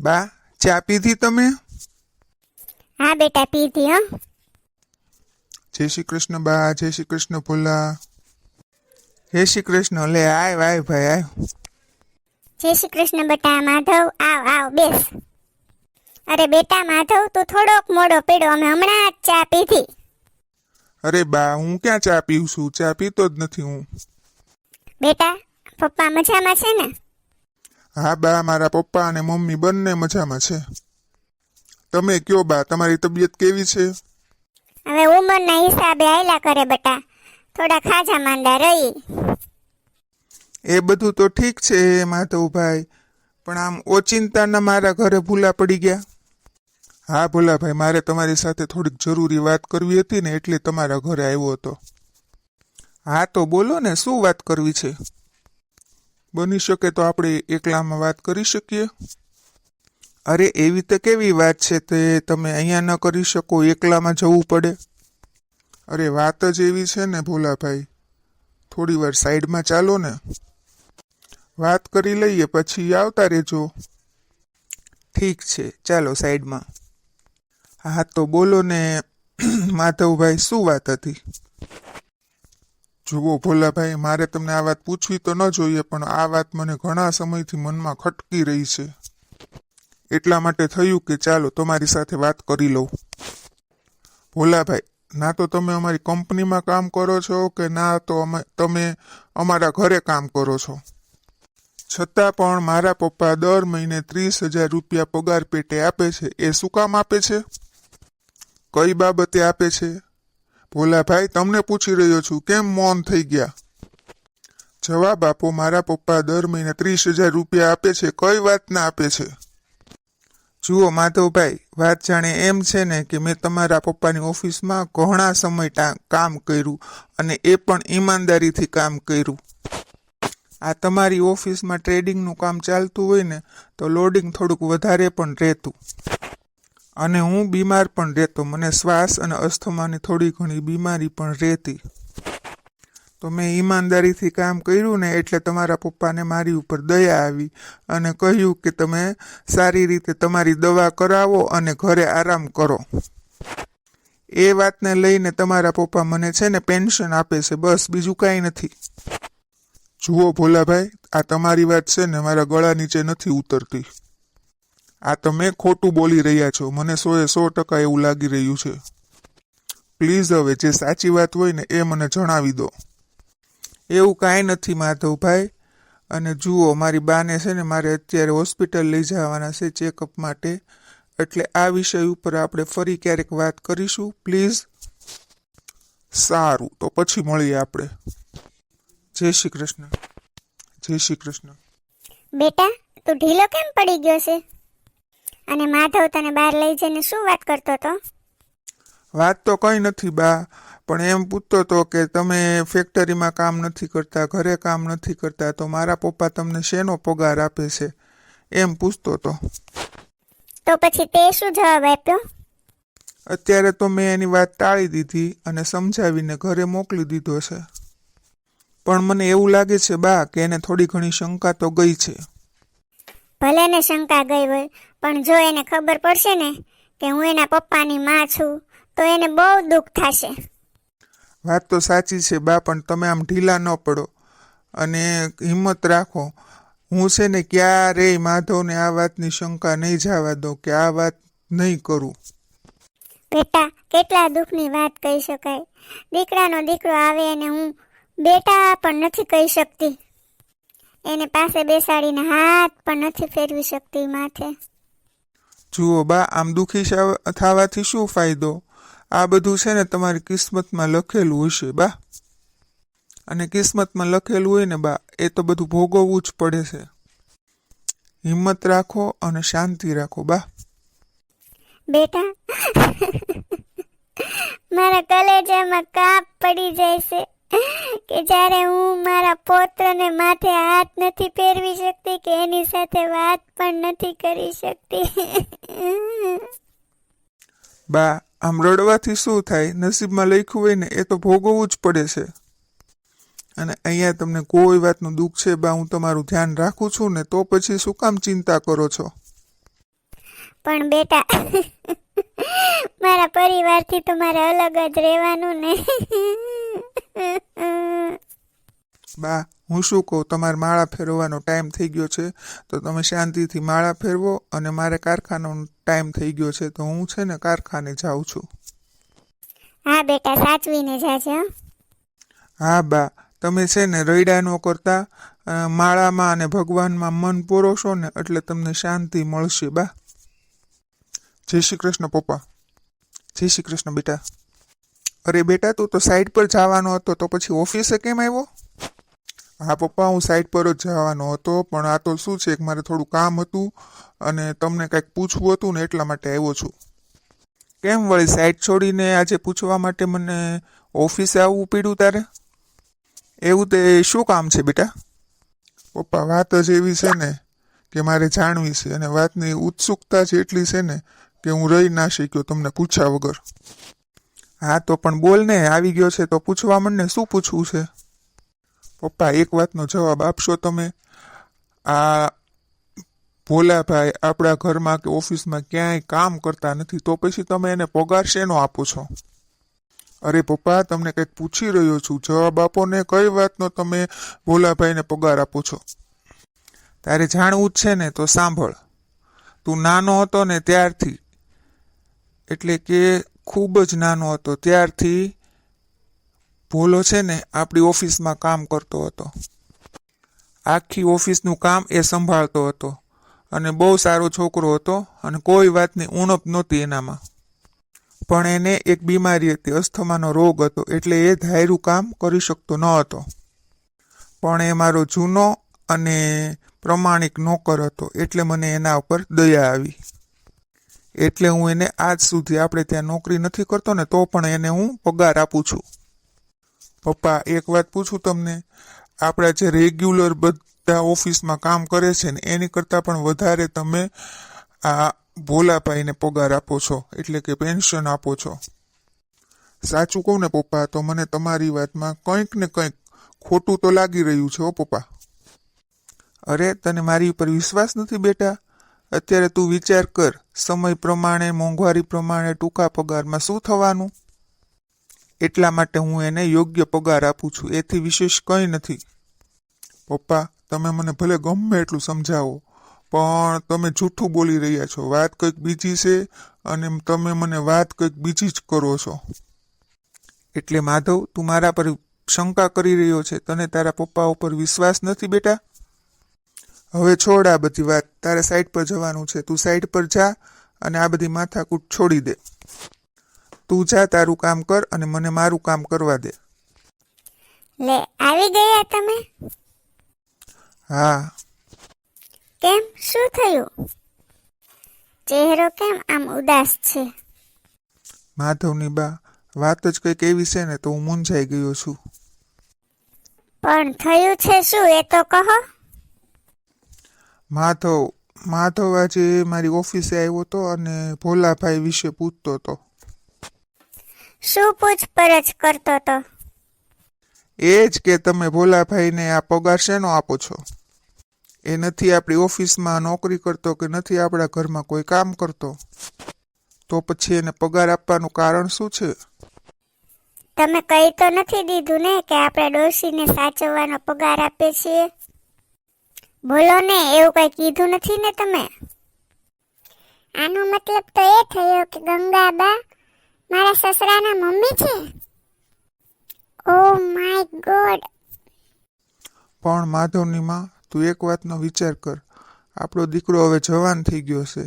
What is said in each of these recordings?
બા ચા પીધી તમે? હા બેટા પીધી હો. જય શ્રી કૃષ્ણ બા જય શ્રી કૃષ્ણ ભોલા. જય શ્રી કૃષ્ણ લે આય આય ભાઈ આય જય શ્રી કૃષ્ણ બેટા માધવ આવ આવ બેસ. અરે બેટા માધવ તું થોડોક મોડો પીડો અમે હમણાં જ ચા પીધી. અરે બા હું ક્યાં ચા પીઉં છું? ચા પીતો જ નથી હું. બેટા પપ્પા મજામાં છે ને? હા બા મારા પપ્પા અને મમ્મી બંને મજામાં છે. તમે કયો બા તમારી તબિયત કેવી છે? હવે ઉંમરના હિસાબે આયલા કરે બટા. થોડા ખાજા માંદા રહી. એ બધું તો ઠીક છે માધવભાઈ. પણ આમ ઓચિંતાના મારા ઘરે ભૂલા પડી ગયા. હા ભોલાભાઈ મારે તમારી સાથે થોડીક જરૂરી વાત કરવી હતી ને એટલે તમારા ઘરે આવ્યો હતો. હા તો બોલો ને શું વાત કરવી છે? બની શકે તો આપણે એકલામાં વાત કરી શકીએ. અરે, એવી તો કેવી વાત છે તે તમે અહીંયા ન કરી શકો, એકલામાં જવું પડે. અરે, વાત જ એવી છે ને ભોલાભાઈ. થોડી વાર સાઈડમાં ચાલો ને. વાત કરી લઈએ, પછી આવતા રહેજો. ઠીક છે, ચાલો સાઈડમાં. હા, તો બોલો ને, માધવભાઈ, શું વાત હતી? જુઓ, ભોલાભાઈ, મારે તમને આ વાત પૂછવી તો ન જોઈએ, પણ આ વાત મને ઘણા સમયથી મનમાં ખટકી રહી છે. એટલા માટે થયું કે ચાલો તમારી સાથે વાત કરી લઉં. ભોલાભાઈ, ના તો તમે અમારી કંપનીમાં કામ કરો છો કે ના તો અમે, તમે અમારા ઘરે કામ કરો છો? છતાં પણ મારા પપ્પા દર મહિને ત્રીસ હજાર રૂપિયા પગાર પેટે આપે છે. એ શું કામ આપે છે? કઈ બાબતે આપે છે? ભોલાભાઈ તમને પૂછી રહ્યો છું, કેમ મૌન થઈ ગયા? જવાબ આપો, મારા પપ્પા દર મહિને ત્રીસ હજાર રૂપિયા આપે છે, કઈ વાતના આપે છે? જુઓ માધવભાઈ, વાત જાણે એમ છે ને કે મેં તમારા પપ્પાની ઓફિસમાં ઘણા સમય કામ કર્યું અને એ પણ ઈમાનદારીથી કામ કર્યું. આ તમારી ઓફિસમાં ટ્રેડિંગનું કામ ચાલતું હોય ને, તો લોડિંગ થોડુંક વધારે પણ રહેતું. અને હું બીમાર પણ રહેતો. મને શ્વાસ અને અસ્થમાની થોડી ઘણી બીમારી પણ રહેતી. તો મેં ઈમાનદારીથી કામ કર્યું ને એટલે તમારા પપ્પાને મારી ઉપર દયા આવી અને કહ્યું કે તમે સારી રીતે તમારી દવા કરાવો અને ઘરે આરામ કરો. એ વાતને લઈને તમારા પપ્પા મને છે ને પેન્શન આપે છે. બસ બીજું કાંઈ નથી. જુઓ ભોલાભાઈ, આ તમારી વાત છે ને મારા ગળા નીચે નથી ઉતરતી. આ તમે ખોટું બોલી રહ્યા છો. મને સોએ સો ટકા એવું લાગી રહ્યું છે. પ્લીઝ હવે જે સાચી વાત હોય ને એ મને જણાવી દો. એવું કાંઈ નથી માધવભાઈ. અને જુઓ, મારી બાને છે ને મારે અત્યારે હોસ્પિટલ લઈ જવાના છે ચેકઅપ માટે. એટલે આ વિષય ઉપર આપણે ફરી ક્યારેક વાત કરીશું. પ્લીઝ. સારું, તો પછી મળીએ આપણે. જય શ્રી કૃષ્ણ. જય શ્રી કૃષ્ણ. બેટા, તું ઢીલો કેમ પડી ગયો છે? અને માધવ તને બહાર લઈ જઈને શું વાત કરતો હતો? વાત તો કંઈ નથી બા પણ એમ પૂછતો હતો કે તમે ફેક્ટરીમાં કામ નથી કરતા ઘરે કામ નથી કરતા તો મારા પપ્પા તમને શેનો પગાર આપે છે? એમ પૂછતો હતો તો પછી તે શું જવાબ આપ્યો? અત્યારે તો મેં એની વાત ટાળી દીધી અને સમજાવીને ઘરે મોકલી દીધો છે. પણ મને એવું લાગે છે બા કે એને થોડી ઘણી શંકા તો ગઈ છે. ભલે ને શંકા ગઈ હોય પણ જો એને ખબર પડશે ને કે હું એના પપ્પાની માં છું તો એને બહુ દુઃખ થશે. વાત તો સાચી છે બા પણ તમે આમ ઢીલા ન પડો અને હિંમત રાખો. હું છે ને ક્યારેય માધવને આ વાતની શંકા નહીં જવા દઉં કે આ વાત નહીં કરું. બેટા કેટલા દુઃખની વાત કહી શકાય. દીકરાનો દીકરો આવે અને હું બેટા પણ નથી કહી શકતી. એને પાસે બેસાડીને હાથ પણ નથી ફેરવી શકતી માથે. જુઓ બા આમ દુઃખી થવાથી શું ફાયદો? આ બધું છે ને તમારી કિસ્મતમાં લખેલું હશે બા. અને કિસ્મતમાં લખેલું હોય ને બા એ તો બધું ભોગવવું જ પડે છે. હિંમત રાખો અને શાંતિ રાખો બા. બેટા મારા કલેજામાં કાપ પડી જાય છે. કે જ્યારે હું મારા પોત્રને માથે હાથ નથી પહેરવી શકતી કે એની સાથે વાત પણ નથી કરી શકતી. બા આમ રડવાથી શું થાય? નસીબમાં લખ્યું હોય ને એ તો ભોગવવું જ પડે છે. અને અહીંયા તમને કોઈ વાતનું દુઃખ છે બા હું તમારું ધ્યાન રાખું છું ને તો પછી શું કામ ચિંતા કરો છો? પણ બેટા મારા પરિવારથી તો મારે અલગ જ રહેવાનું ને. બા હું શું કહું? તમારે માળા ફેરવવાનો ટાઈમ થઈ ગયો છે તો તમે શાંતિથી માળા ફેરવો અને મારે કારખાનાનો ટાઈમ થઈ ગયો છે તો હું છે ને કારખાને જાઉં છું. હા બેટા સાચવીને જાજો હા. બા તમે છે ને રૈડા ન કરતા માળામાં અને ભગવાનમાં મન પોરોશો ને એટલે તમને શાંતિ મળશે બા. જય શ્રી કૃષ્ણ, પપ્પા. જય શ્રી કૃષ્ણ, બેટા. અરે, બેટા, તું તો સાઈડ પર જવાનો હતો, તો પછી ઓફિસે કેમ આવ્યો? હા, પપ્પા, હું સાઈડ પર જ જવાનો હતો, પણ આ તો શું છે કે મારે થોડું કામ હતું અને તમને કંઈક પૂછવું હતું ને એટલા માટે આવ્યો છું. કેમ વળી સાઈડ છોડીને આજે પૂછવા માટે મને ઓફિસે આવવું પડ્યું તારે? એવું તે શું કામ છે, બેટા? પપ્પા, વાત જ એવી છે ને કે મારે જાણવી છે અને વાતની ઉત્સુકતા જ એટલી છે ને કે હું રહી ના શક્યો તમને પૂછ્યા વગર. હા, તો પણ બોલ ને, આવી ગયો છે તો પૂછવા મને શું પૂછવું છે? પપ્પા, એક વાતનો જવાબ આપશો તમે? આ ભોલાભાઈ આપણા ઘરમાં કે ઓફિસમાં ક્યાંય કામ કરતા નથી, તો પછી તમે એને પગાર શેનો આપો છો? અરે પપ્પા, તમને કંઈક પૂછી રહ્યો છું. જવાબ આપો ને, કઈ વાતનો તમે ભોલાભાઈને પગાર આપો છો? તારે જાણવું જ છે ને, તો સાંભળ. તું નાનો હતો ને, ત્યારથી એટલે કે ખૂબ જ નાનો હતો. ત્યારથી ભોલો છે ને આપણી ઓફિસમાં કામ કરતો હતો. આખી ઓફિસનું કામ એ સંભાળતો હતો. અને બહુ સારો છોકરો હતો અને કોઈ વાતની ઉણપ નહોતી એનામાં. પણ એને એક બીમારી હતી, અસ્થમાનો રોગ હતો, એટલે એ ધાર્યું કામ કરી શકતો ન હતો પણ એ મારો જૂનો અને પ્રમાણિક નોકર હતો, એટલે મને એના ઉપર દયા આવી. એટલે હું એને આજ સુધી આપણે ત્યાં નોકરી નથી કરતો ને તો પણ એને હું પગાર આપું છું. પપ્પા, એક વાત પૂછું તમને. આપણા જે રેગ્યુલર બધા ઓફિસમાં કામ કરે છે ને એની કરતાં પણ વધારે તમે આ ભોલાભાઈને પગાર આપો છો, એટલે કે પેન્શન આપો છો. સાચું કહું ને પપ્પા, તો મને તમારી વાતમાં કંઈક ને કંઈક ખોટું તો લાગી રહ્યું છે હો પપ્પા. અરે, તને મારી ઉપર વિશ્વાસ નથી બેટા? અત્યારે તું વિચાર કર, સમય પ્રમાણે, મોંઘવારી પ્રમાણે, ટૂંકા પગારમાં શું થવાનું? એટલા માટે હું એને યોગ્ય પગાર આપું છું, એથી વિશેષ કંઈ નથી. પપ્પા, તમે મને ભલે ગમે એટલું સમજાવો, પણ તમે જૂઠું બોલી રહ્યા છો, વાત કંઈક બીજી છે, અને તમે મને વાત કંઈક બીજી જ કરો છો. એટલે માધવ, તું મારા પર શંકા કરી રહ્યો છે, તને તારા પપ્પા ઉપર વિશ્વાસ નથી બેટા? હવે છોડ આ બધી વાત. તારે સાઈડ પર જવાનું છે. તું સાઈડ પર જા અને આ બધી માથાકૂટ છોડી દે. તું જા તારું કામ કર અને મને મારું કામ કરવા દે. લે આવી ગયા તમે? હા. કેમ? શું થયું? ચહેરો કેમ આમ ઉદાસ છે? માધવની બા વાત જ કંઈક એવી છે ને તો હું મૂંઝાઈ ગયો છું. પણ થયું છે શું એ તો કહો. માધવ માધવ આજે મારી ઓફિસે આવ્યો હતો અને ભોલાભાઈ વિશે પૂછતો હતો. શું પૂછપરછ કરતો હતો? એ જ કે તમે ભોલાભાઈને આ પગાર શેનો આપો છો? એ નથી આપણી ઓફિસમાં નોકરી કરતો કે નથી આપણા ઘરમાં કોઈ કામ કરતો? તો પછી એને પગાર આપવાનું કારણ શું છે? તમે કહી તો નથી દીધું ને કે આપણે ડોશીને સાચવવાનો પગાર આપીએ છીએ? બોલો ને, એવું કઈ કીધું નથી ને તમે? આનો મતલબ તો એ થયો કે ગંગાબા મારા સસરાના મમ્મી છે? ઓ માય ગોડ પણ માધવની માં તું એક વાતનો વિચાર કર. આપણો દીકરો હવે જવાન થઈ ગયો છે.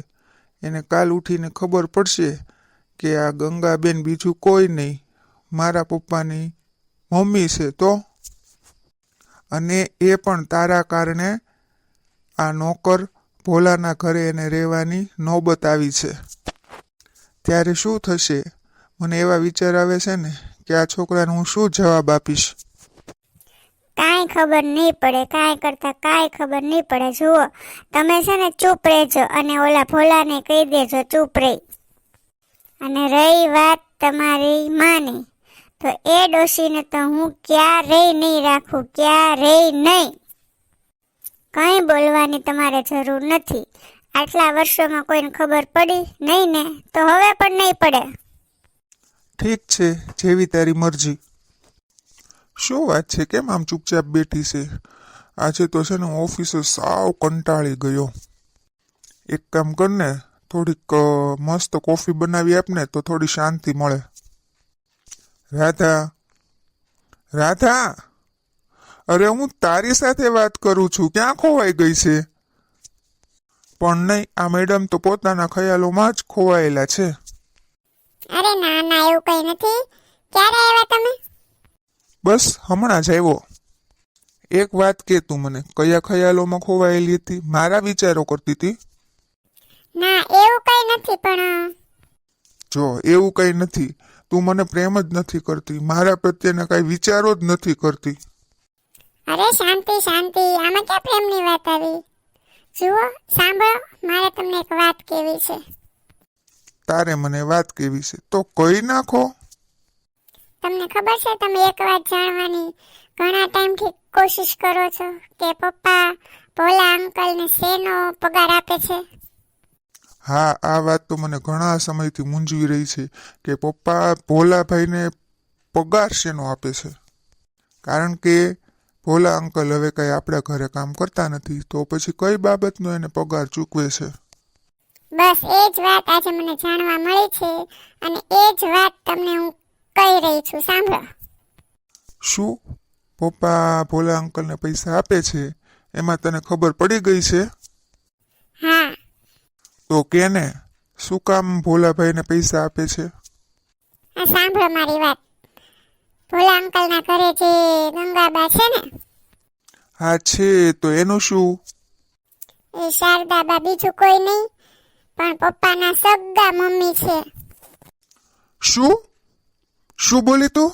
એને કાલ ઉઠીને ખબર પડશે કે આ ગંગાબેન બીજું કોઈ નહીં. મારા પપ્પાની મમ્મી છે તો? અને એ પણ તારા કારણે આ નોકર ભોલાના ઘરે એને રહેવાની નોબત આવી છે. ત્યારે શું થશે? મને એવા વિચાર આવે છે ને કે આ છોકરાને હું શું જવાબ આપીશ? કાંઈ ખબર નહીં પડે, કાંઈ કરતા કાંઈ ખબર નહીં પડે. જુઓ, તમે છે ને ચૂપ રહેજો અને ઓલા ભોલાને કહી દેજો ચૂપ રહી. અને રહી વાત તમારી માની. તો એ ડોશીને તો હું ક્યારેય નહીં રાખું, ક્યારેય નહીં. કંઈ બોલવાની તમારે જરૂર નથી. આટલા વર્ષોમાં કોઈને ખબર પડી? નહીં ને? તો હવે પણ નહીં પડે. ઠીક છે, જેવી તારી મરજી. શું વાત છે? કેમ આમ ચૂપચાપ બેઠી છે? આજે તો છે ને ઓફિસે સાવ કંટાળી ગયો. એક કામ કરને થોડીક મસ્ત કોફી બનાવી આપને તો થોડી શાંતિ મળે. રાધા રાધા! અરે હું તારી સાથે વાત કરું છું ક્યાં ખોવાઈ ગઈ છે? પણ નહીં આ મેડમ તો પોતાના ખયાલોમાં જ ખોવાયેલા છે. અરે ના ના એવું કઈ નથી. ક્યારે આવ્યા તમે? બસ હમણાં જ આવ્યો. એક વાત કે તું મને કયા ખયાલોમાં ખોવાયેલી હતી? મારા વિચારો કરતી હતી. ના એવું કઈ નથી પણ જો એવું કઈ નથી. તું મને પ્રેમ જ નથી કરતી. મારા પ્રત્યેના કઈ વિચારો જ નથી કરતી. અરે શાંતિ શાંતિ. આમાં ક્યાં પ્રેમની વાત આવી? જુઓ સાંભળો મારે તમને એક વાત કેવી છે. તારે મને વાત કેવી છે? તો કહી નાખો. તમને ખબર છે તમે એક વાત જાણવાની? ઘણા ટાઈમથી કોશિશ કરો છો કે પપ્પા ભોલા અંકલને શેનો પગાર આપે છે? હા આ વાત તો મને ઘણા સમયથી મૂંઝવી રહી છે કે પપ્પા ભોલાભાઈને પગાર શેનો આપે છે? કારણ કે ભોલા અંકલ હવે કઈ આપણા ઘરે કામ કરતા નથી તો પછી કઈ બાબતનો એને પગાર ચૂકવે છે? બસ એ જ વાત આજે મને જાણવા મળી છે અને એ જ વાત તમને હું કહી રહી છું સાંભળો. શું? પપ્પા ભોલા અંકલને પૈસા આપે છે? એમાં તને ખબર પડી ગઈ છે? હા. તો કેને? શું કામ ભોલાભાઈને પૈસા આપે છે? સાંભળો મારી વાત. ભોલા અંકલના ઘરે જે ગંગાબા છે ને? હા છે. તો એનું શું? એ શારદાબા બીજું કોઈ નહીં પણ પપ્પાના સગા મમ્મી છે. શું? શું બોલી તું?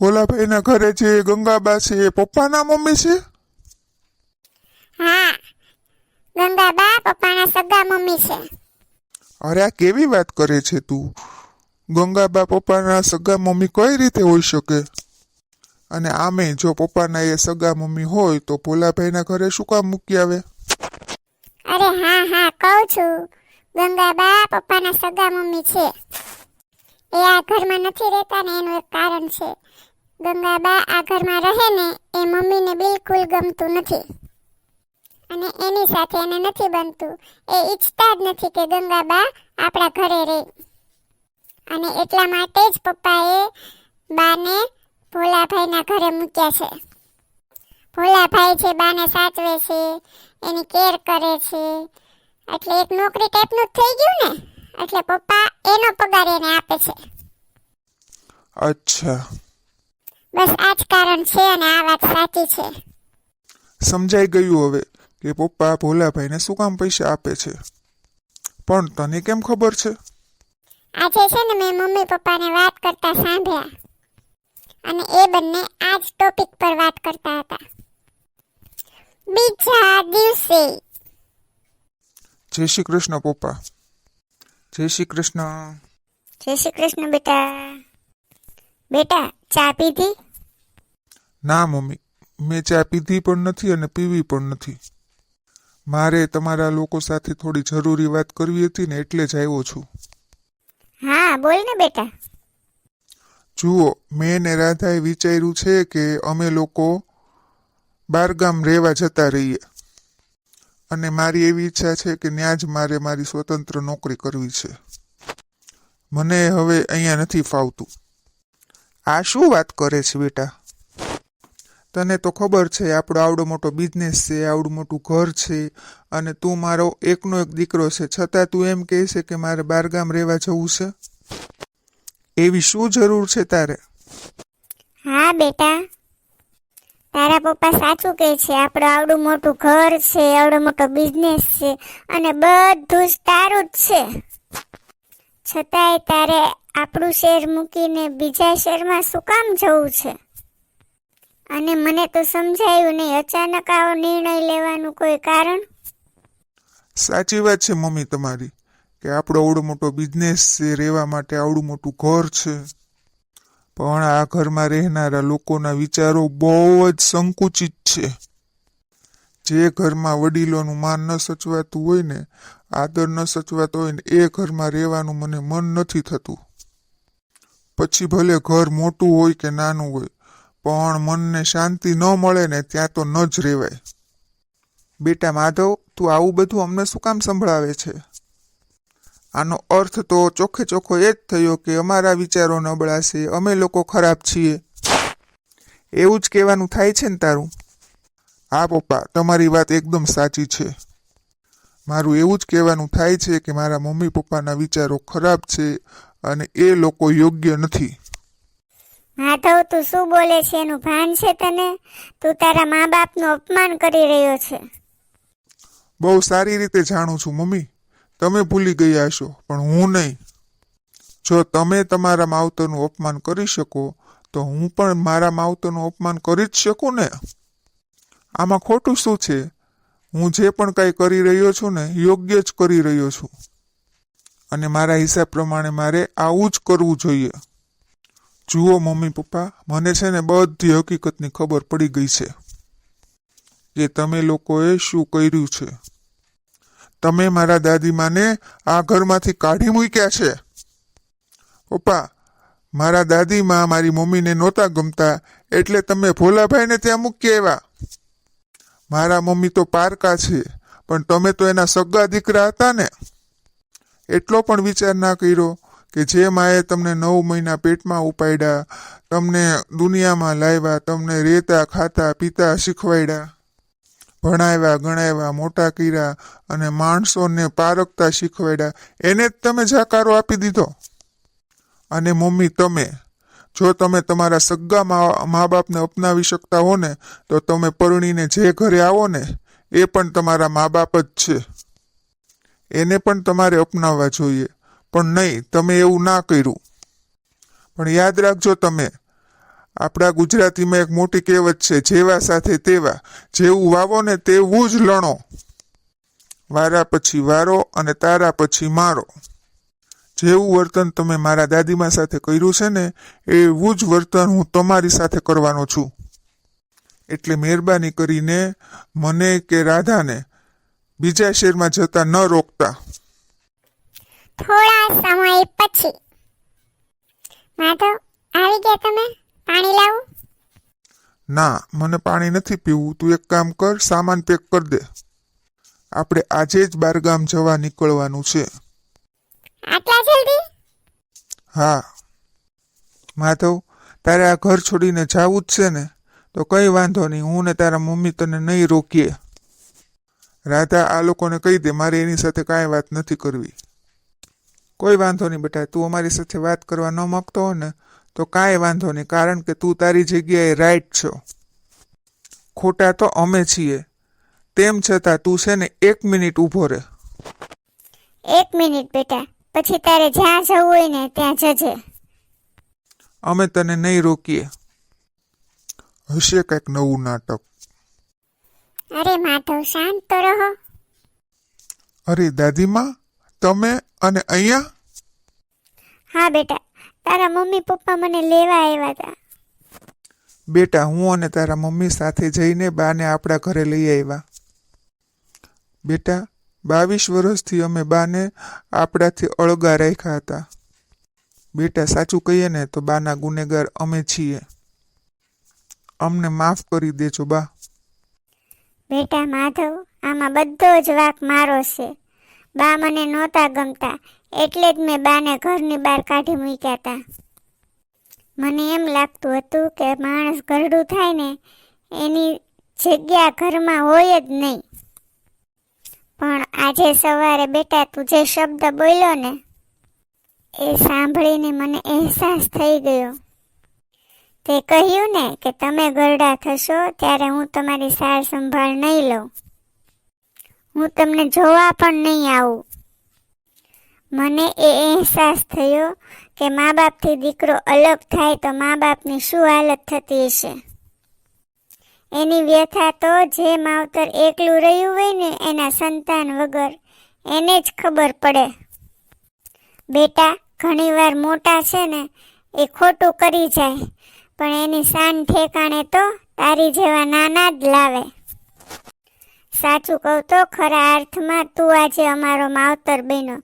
ભોલાભાઈના ઘરે જે ગંગાબા છે એ પપ્પાના મમ્મી છે? હા ગંગાબા પપ્પાના સગા મમ્મી છે. અરે આ કેવી વાત કરે છે તું? ગંગાબા પપ્પાના સગા મમ્મી કઈ રીતે હોઈ શકે? અને આમે જો પપ્પાના એ સગા મમ્મી હોય તો ભોલાભાઈના ઘરે શું કામ મૂકી આવે? અરે હા હા, કહું છું. ગંગાબા પપ્પાના સગા મમ્મી છે. એ આ ઘરમાં નથી રહેતા ને એનું એક કારણ છે. ગંગાબા આ ઘરમાં રહે ને એ મમ્મીને બિલકુલ ગમતું નથી. અને એની સાથે એને નથી બનતું. એ ઈચ્છતા જ નથી કે ગંગાબા આપણા ઘરે રહે. અને એટલા માટે જ પપ્પાએ બાને ભોલાભાઈના ઘરે મૂક્યા છે. ભોલાભાઈ છે બાને સાચવે છે એની કેર કરે છે એટલે એક નોકરી ટાઈપનું જ થઈ ગયું ને એટલે પપ્પા એનો પગાર એને આપે છે. અચ્છા. બસ આ જ કારણ છે અને આ વાત સાચી છે. સમજાઈ ગયું હવે કે પપ્પા ભોલાભાઈને શું કામ પૈસા આપે છે. પણ તને કેમ ખબર છે? આજે છે ને મેં મમ્મી પપ્પાને વાત કરતા સાંભળ્યા. અને એ બંને આ જ ટોપિક પર વાત કરતા હતા. બીજા દિવસે જય શ્રી કૃષ્ણ પપ્પા. જય શ્રી કૃષ્ણ. જય શ્રી કૃષ્ણ બેટા. બેટા ચા પીધી? ના મમ્મી. મેં ચા પીધી પણ નથી અને પીવી પણ નથી. મારે તમારા લોકો સાથે થોડી જરૂરી વાત કરવી હતી ને એટલે જ આવ્યો છું. હા, બોલ ને બેટા. જુઓ, મેં ને રાધાએ વિચાર્યું છે કે અમે લોકો બારગામ રહેવા જતા રહીએ. અને મારી એવી ઈચ્છા છે કે ત્યાં જ મારે મારી સ્વતંત્ર નોકરી કરવી છે. મને હવે અહીંયા નથી ફાવતું. આ શું વાત કરે છે બેટા? તને તો ખબર છે, આપણો આવડો મોટો બિઝનેસ છે, આવડું મોટું ઘર છે અને તું મારો એકનો એક દીકરો છે. છતાં તું એમ કહે છે કે મારે બારગામ રહેવા જવું છે. એવી શું જરૂર છે તારે? હા, બેટા. તારા પપ્પા સાચું કહે છે, આપણો આવડું મોટું ઘર છે, આવડો મોટો બિઝનેસ છે અને બધું જ તારું જ છે. છતાંય તારે આપણું શહેર મૂકીને બીજા શહેરમાં શું કામ જવું છે? અને મને તો સમજાયું નહીં. અચાનક આવો નિર્ણય લેવાનું કોઈ કારણ? સાચી વાત છે મમ્મી તમારી, કે આપણો આવડો મોટો બિઝનેસ છે, રહેવા માટે આવડું મોટું ઘર છે. પણ આ ઘરમાં રહેનારા લોકોના વિચારો બહુ જ સંકુચિત છે. જે ઘરમાં વડીલોનું માન ન સચવાતું હોય ને, આદર ન સચવાતો હોય ને, એ ઘરમાં રહેવાનું મને મન નથી થતું. પછી ભલે ઘર મોટું હોય કે નાનું હોય પણ મનને શાંતિ ન મળે ને ત્યાં તો ન જ રહેવાય બેટા માધવ, તું આવું બધું અમને શું કામ સંભળાવે છે? આનો અર્થ તો ચોખ્ખે ચોખ્ખો એ જ થયો કે અમારા વિચારો નબળા છે અમે લોકો ખરાબ છીએ. એવું જ કહેવાનું થાય છે ને તારું? હા પપ્પા, તમારી વાત એકદમ સાચી છે. મારું એવું જ કહેવાનું થાય છે કે મારા મમ્મી પપ્પાના વિચારો ખરાબ છે અને એ લોકો યોગ્ય નથી. માધવ, તું શું બોલે છે? એનું ભાન છે તને? તું તારા મા બાપનું અપમાન કરી રહ્યો છે. બહુ સારી રીતે જાણું છું, મમ્મી. તમે ભૂલી ગયા હશો પણ હું નહીં. જો તમે તમારા માવતરનું અપમાન કરી શકો, તો હું પણ મારા માવતરનું અપમાન કરી જ શકું ને? આમાં ખોટું શું છે? હું જે પણ કાંઈ કરી રહ્યો છું ને, યોગ્ય જ કરી રહ્યો છું. અને મારા હિસાબ પ્રમાણે મારે આવું જ કરવું જોઈએ. જુઓ, મમ્મી પપ્પા, મને છે ને બધી હકીકતની ખબર પડી ગઈ છે કે તમે લોકોએ શું કર્યું છે. તમે મારા દાદીમાને આ ઘરમાંથી કાઢી મૂક્યા છે. પપ્પા, મારા દાદીમાં મારી મમ્મીને નહોતા ગમતા એટલે તમે ભોલાભાઈને ત્યાં મૂકી આવ્યા. મારા મમ્મી તો પારકા છે, પણ તમે તો એના સગા દીકરા હતા ને. એટલો પણ વિચાર ના કર્યો કે જે માએ તમને નવ મહિના પેટમાં ઉપાડ્યા, તમને દુનિયામાં લાવ્યા, તમને રહેતા, ખાતા, પીતા શીખવાડ્યા, ભણાવ્યા, ગણાવ્યા, મોટા કર્યા અને માણસોને પારખતા શીખવાડ્યા. એને જ તમે જાકારો આપી દીધો. અને મમ્મી, તમે, જો તમે તમારા સગા મા બાપને અપનાવી શકતા હો ને તો તમે પરણીને જે ઘરે આવો ને એ પણ તમારા મા બાપ જ છે. એને પણ તમારે અપનાવવા જોઈએ. પણ નહીં, તમે એવું ના કર્યું. પણ યાદ રાખજો તમે, આપણા ગુજરાતીમાં એક મોટી કહેવત છે, જેવા સાથે તેવા, જેવું વાવો ને તેવું જ લણો. વારા પછી વારો અને તારા પછી મારો. જેવું વર્તન તમે મારા દાદીમા સાથે કર્યું છે ને, એવું જ વર્તન હું તમારી સાથે કરવાનો છું. એટલે મહેરબાની કરીને મને કે રાધાને બીજા શેરમાં જતા ન રોકતા. થોડા સમય પછી. માધવ આવી ગયા તમે? પાણી લાવું. ના મને પાણી નથી પીવું. તું એક કામ કર સામાન પેક કરી દે. આપણે આજે જ બારગામ જવા નીકળવાનું છે. આટલા જલ્દી? હા. માધવ તારે આ ઘર છોડીને જાવું જ છે ને? તો કઈ વાંધો નહીં હું ને તારા મમ્મી તને નહીં રોકીએ. રાધા આ લોકોને કહી દે મારે એની સાથે કાંઈ વાત નથી કરવી. કોઈ વાંધો નહીં બેટા તું અમારી સાથે વાત કરવા ન માગતો હો ને તો કાંઈ વાંધો નહીં કારણ કે તું તારી જગ્યાએ રાઈટ છો. ખોટા તો અમે છીએ. તેમ છતાં તું છે ને એક મિનિટ ઊભો રહે. એક મિનિટ બેટા પછી તારે જ્યાં જવું હોય ને ત્યાં જજે. અમે તને નહીં રોકીએ. હશે કંઈક નવું નાટક. અરે માધવ શાંત તો રહો. અરે દાદીમા? તમે અને અહીંયા? હા બેટા. તારા મમ્મી પપ્પા મને લેવા આવ્યા હતા. બેટા હું અને તારા મમ્મી સાથે જઈને બાને આપણા ઘરે લઈ આવ્યા. બેટા બાવીસ વર્ષથી અમે બાને આપણાથી અળગા રાખ્યા હતા. બેટા સાચું કહીએ ને તો બાના ગુનેગાર અમે છીએ. અમને માફ કરી દેજો બા. બેટા માધવ આમાં બધો જ વાક મારો છે. બા મને નહોતા ગમતા, એટલે જ મેં બાને ઘરની બહાર કાઢી મૂક્યા હતા મને એમ લાગતું હતું કે માણસ ઘરડું થાય ને, એની જગ્યા ઘરમાં હોય જ નહીં. પણ આજે સવારે બેટા તું જે શબ્દ બોલ્યો ને, એ સાંભળીને મને અહેસાસ થઈ ગયો. તે કહ્યું ને કે તમે ગરડા થશો, ત્યારે હું તમારી સાર સંભાળ નહીં લઉં. હું તમને જોવા પણ નહીં આવું. મને એ અહેસાસ થયો કે મા બાપથી દીકરો અલગ થાય તો મા બાપની શું હાલત થતી હશે? એની વ્યથા તો જે માવતર એકલું રહ્યું હોય ને એના સંતાન વગર એને જ ખબર પડે. બેટા ઘણીવાર મોટા છે ને એ ખોટું કરી જાય, પણ એની શાન ઠેકાણે તો તારી જેવા નાના જ લાવે. સાચું કહું તો ખરા અર્થમાં તું આજે અમારો માવતર બન્યો.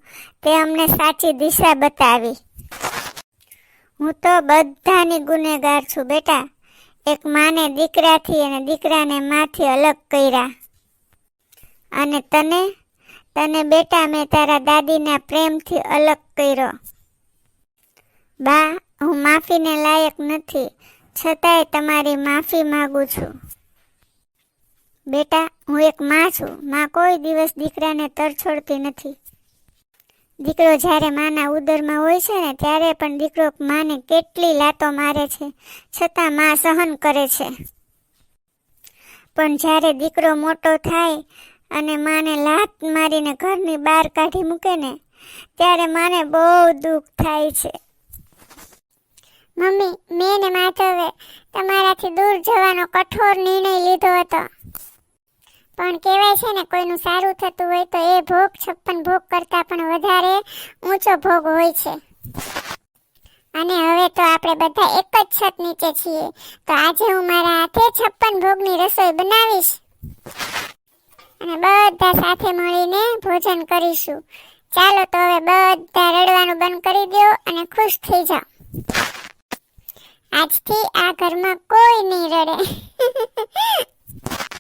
તે અમને સાચી દિશા બતાવી. હું તો બધાની ગુનેગાર છું બેટા. એક માને દીકરાથી અને દીકરાને માથી અલગ કર્યા. અને તને? તને બેટા મેં તારા દાદીના પ્રેમથી અલગ કર્યો. બા, હું માફીને લાયક નથી. છતાંય તમારી માફી માગું છું. બેટા, હું એક માં છું. માં કોઈ દિવસ દીકરાને તરછોડતી નથી. દીકરો જ્યારે માના ઉદરમાં હોય છે ને, ત્યારે પણ દીકરો માને કેટલી લાતો મારે છે, છતાં માં સહન કરે છે. પણ જ્યારે દીકરો મોટો થાય અને માને લાત મારીને ઘરની બહાર કાઢી મૂકે ને, ત્યારે માને બહુ દુઃખ થાય છે. મમ્મી, મેં ને માધવે તમારાથી દૂર જવાનો કઠોર નિર્ણય લીધો હતો. પણ કહેવાય છે ને, કોઈનું સારું થતું હોય તો એ ભોગ, છપ્પન ભોગ કરતાં પણ વધારે ઊંચો ભોગ હોય છે. અને હવે તો આપણે બધા એક જ છત નીચે છીએ. તો આજે હું મારા હાથે છપ્પન ભોગની રસોઈ બનાવીશ. અને બધા સાથે મળીને ભોજન કરીશું. ચાલો તો હવે બધા રડવાનું બંધ કરી દો અને ખુશ થઈ જાઓ. આજથી આ ઘરમાં કોઈ નહીં રડે.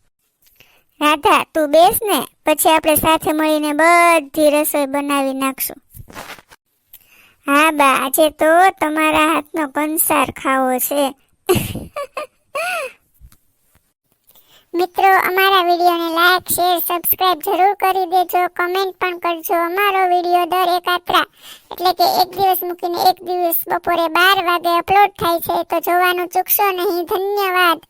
રાધા, તું બેસ ને. પછી આપણે સાથે મળીને બધી રસોઈ બનાવી નાખશું. હા બા, આજે તો તમારા હાથનો કંસાર ખાવો છે. મિત્રો, અમારા વિડીયોને લાઈક શેર સબસ્ક્રાઇબ જરૂર કરી દેજો. કમેન્ટ પણ કરજો. અમારો વીડિયો દર એકાત્રા એટલે કે એક દિવસ મૂકીને એક દિવસ બપોરે બાર વાગે અપલોડ થાય છે. તો જોવાનું ચૂકશો નહીં. ધન્યવાદ.